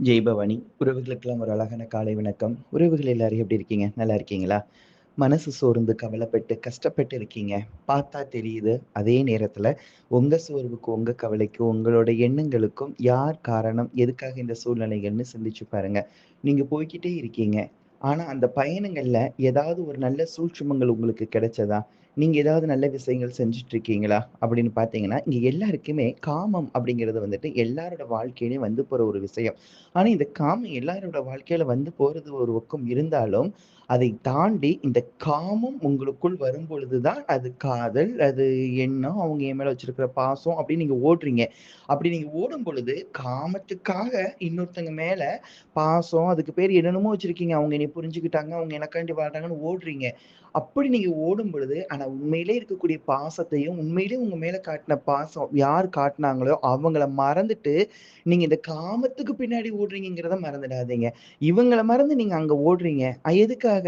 ஜெய் பவானி உறவுகளுக்கெல்லாம் ஒரு அழகான காலை வணக்கம். உறவுகள் எல்லாரும் எப்படி இருக்கீங்க? நல்லா இருக்கீங்களா? மனசு சோர்ந்து கவலைப்பட்டு கஷ்டப்பட்டு இருக்கீங்க. பார்த்தா தெரியுது அதே நேரத்துல உங்க சோர்வுக்கு உங்க கவலைக்கும் உங்களோட எண்ணங்களுக்கும் யார் காரணம்? எதுக்காக இந்த சூழ்நிலைகள்னு சிந்திச்சு பாருங்க. நீங்க போய்க்கிட்டே இருக்கீங்க. ஆனா அந்த பயணங்கள்ல ஏதாவது ஒரு நல்ல சூழ்ச்சிமங்கள் உங்களுக்கு கிடைச்சதா? நீங்க ஏதாவது நல்ல விஷயங்கள் செஞ்சுட்டு இருக்கீங்களா அப்படின்னு பார்த்தீங்கன்னா இங்க எல்லாருக்குமே காமம் அப்படிங்கிறது வந்துட்டு எல்லாரோட வாழ்க்கையிலயும் வந்து போற ஒரு விஷயம். ஆனா இந்த காமம் எல்லாரோட வாழ்க்கையில வந்து போறது ஒரு பக்கம் இருந்தாலும் அதை தாண்டி இந்த காமம் உங்களுக்குள் வரும் பொழுதுதான் அது காதல் அது எண்ணம் அவங்க என் மேல வச்சிருக்கிற பாசம் அப்படின்னு நீங்க ஓடுறீங்க. அப்படி நீங்க ஓடும் பொழுது காமத்துக்காக இன்னொருத்தங்க மேல பாசம் அதுக்கு பேர் என்னென்னமோ வச்சிருக்கீங்க. அவங்க என்னை புரிஞ்சுக்கிட்டாங்க அவங்க எனக்காண்டி வாழ்றாங்கன்னு ஓடுறீங்க. அப்படி நீங்க ஓடும் பொழுது ஆனா உண்மையிலே இருக்கக்கூடிய பாசத்தையும் உண்மையிலே உங்க மேல காட்டின பாசம் யார் காட்டினாங்களோ அவங்கள மறந்துட்டு நீங்க இந்த காமத்துக்கு பின்னாடி ஓடுறீங்கிறத மறந்துடாதீங்க. இவங்கள மறந்து நீங்க அங்க ஓடுறீங்க. எதுக்காக?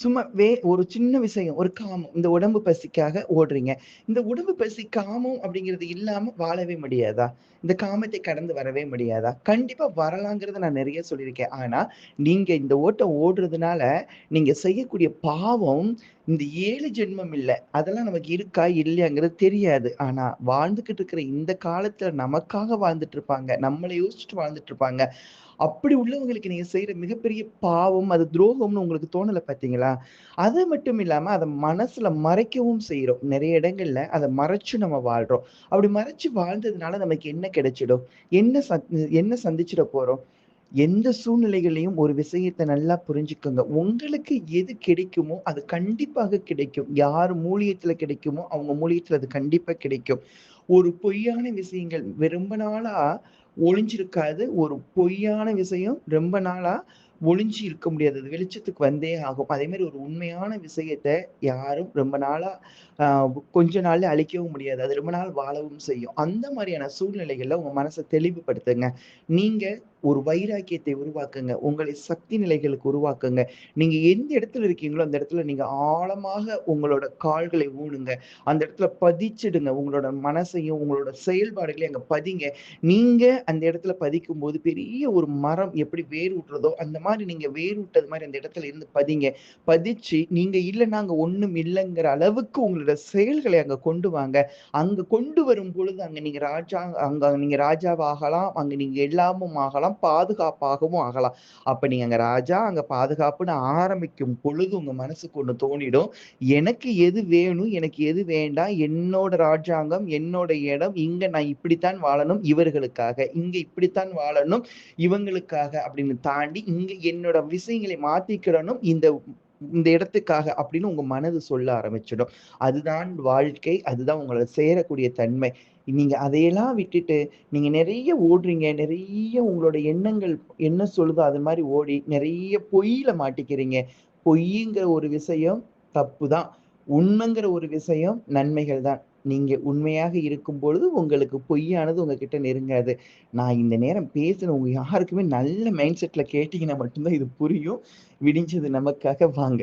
சும்மா வே ஒரு சின்ன விஷயம் ஒரு காமம். இந்த உடம்பு பசிக்காக ஓடுறீங்க. இந்த உடம்பு பசி காமம் அப்படிங்கிறது இல்லாம வாழவே முடியாதா? இந்த காமத்தை கடந்து வரவே முடியாதா? கண்டிப்பா வரலாங்கிறத நான் நிறைய சொல்லியிருக்கேன். ஆனா நீங்க இந்த ஓட்டம் ஓடுறதுனால நீங்க செய்யக்கூடிய பாவம் இந்த ஏழு ஜென்மம் இல்லை அதெல்லாம் நமக்கு இருக்கா இல்லையாங்கிறது தெரியாது. ஆனா வாழ்ந்துகிட்டு இருக்கிற இந்த காலத்துல நமக்காக வாழ்ந்துட்டு இருப்பாங்க. நம்மளை யோசிச்சுட்டு வாழ்ந்துட்டு இருப்பாங்க. அப்படி உள்ளவங்களுக்கு நீங்க செய்யற மிகப்பெரிய பாவம் அது துரோகம்னு உங்களுக்கு தோணல பாத்தீங்களா? அது மட்டும் இல்லாம அதை மனசுல மறைக்கவும் செய்யறோம் நிறைய இடங்கள்ல அதை மறைச்சு நம்ம வாழ்றோம். அப்படி மறைச்சு வாழ்ந்ததுனால நமக்கு என்ன கிடைச்சிடும்? என்ன சந்- என்ன சந்திச்சிட போறோம்? எந்த சூழ்நிலைகளையும் ஒரு விஷயத்தை நல்லா புரிஞ்சுக்கோங்க. உங்களுக்கு எது கிடைக்குமோ அது கண்டிப்பாக கிடைக்கும். யார் மூலியத்துல கிடைக்குமோ அவங்க மூலியத்துல அது கண்டிப்பா கிடைக்கும். ஒரு பொய்யான விஷயங்கள் ரொம்ப நாளா ஒளிஞ்சிருக்காது. ஒரு பொய்யான விஷயம் ரொம்ப நாளா ஒளிஞ்சு இருக்க முடியாது. அது வெளிச்சத்துக்கு வந்தே ஆகும். அதே மாதிரி ஒரு உண்மையான விஷயத்த யாரும் ரொம்ப நாளா கொஞ்ச நாள்ல அழிக்கவும் முடியாது. அது ரொம்ப நாள் வாழவும் செய்யும். அந்த மாதிரியான சூழ்நிலைகள்ல உங்க மனசை தெளிவுபடுத்துங்க. நீங்க ஒரு வைராக்கியத்தை உருவாக்குங்க. உங்களை சக்தி நிலைகளுக்கு உருவாக்குங்க. நீங்க எந்த இடத்துல இருக்கீங்களோ அந்த இடத்துல நீங்க ஆழமாக உங்களோட கால்களை ஊனுங்க அந்த இடத்துல பதிச்சிடுங்க. உங்களோட மனசையும் உங்களோட செயல்பாடுகளையும் அங்க பதிங்க. நீங்க அந்த இடத்துல பதிக்கும் போது பெரிய ஒரு மரம் எப்படி வேர் விட்டுறதோ அந்த மாதிரி நீங்க வேர் விட்டது மாதிரி அந்த இடத்துல இருந்து பதிங்க. பதிச்சு நீங்க இல்லைன்னா அங்க ஒண்ணும் இல்லைங்கிற அளவுக்கு உங்களோட செயல்களை அங்க கொண்டு வாங்க. அங்க கொண்டு வரும் பொழுது அங்க நீங்க ராஜா அங்க நீங்க ராஜாவாகலாம். அங்க நீங்க எல்லாமும் ஆகலாம். பாதுகாப்பாகவும் ஆகலாம். அப்ப நீங்க அங்க ராஜா அங்க பாதுகாப்புன்னு ஆரம்பிக்கும் பொழுது உங்க மனசுக்கு ஒண்ணு தோணிடும். எனக்கு எது வேணும் எனக்கு எது வேண்டாம் என்னோட ராஜாங்கம் என்னோட இடம் இங்க நான் இப்படித்தான் வாழணும் இவர்களுக்காக இங்க இப்படித்தான் வாழணும் இவங்களுக்காக அப்படின்னு தாண்டி இங்க என்னோட விஷயங்களை மாத்திக்கிடணும் இந்த இந்த இடத்துக்காக அப்படின்னு உங்க மனது சொல்ல ஆரம்பிச்சிடும். அதுதான் வாழ்க்கை அதுதான் உங்களை சேரக்கூடிய தன்மை. நீங்க அதையெல்லாம் விட்டுட்டு நீங்க நிறைய ஓடுறீங்க நிறைய உங்களோட எண்ணங்கள் என்ன சொல்லுதோ அது மாதிரி ஓடி நிறைய பொய்யில மாட்டிக்கிறீங்க. பொய்ங்கிற ஒரு விஷயம் தப்பு தான் உண்மைங்கிற ஒரு விஷயம் நன்மைகள் தான். நீங்க உண்மையாக இருக்கும் பொழுது உங்களுக்கு பொய்யானது உங்ககிட்ட நெருங்காது. நான் இந்த நேரம் பேசின உங்க யாருக்குமே நல்ல மைண்ட் செட்ல கேட்டீங்கன்னா மட்டும்தான் இது புரியும். விடிஞ்சது நமக்காக வாங்க.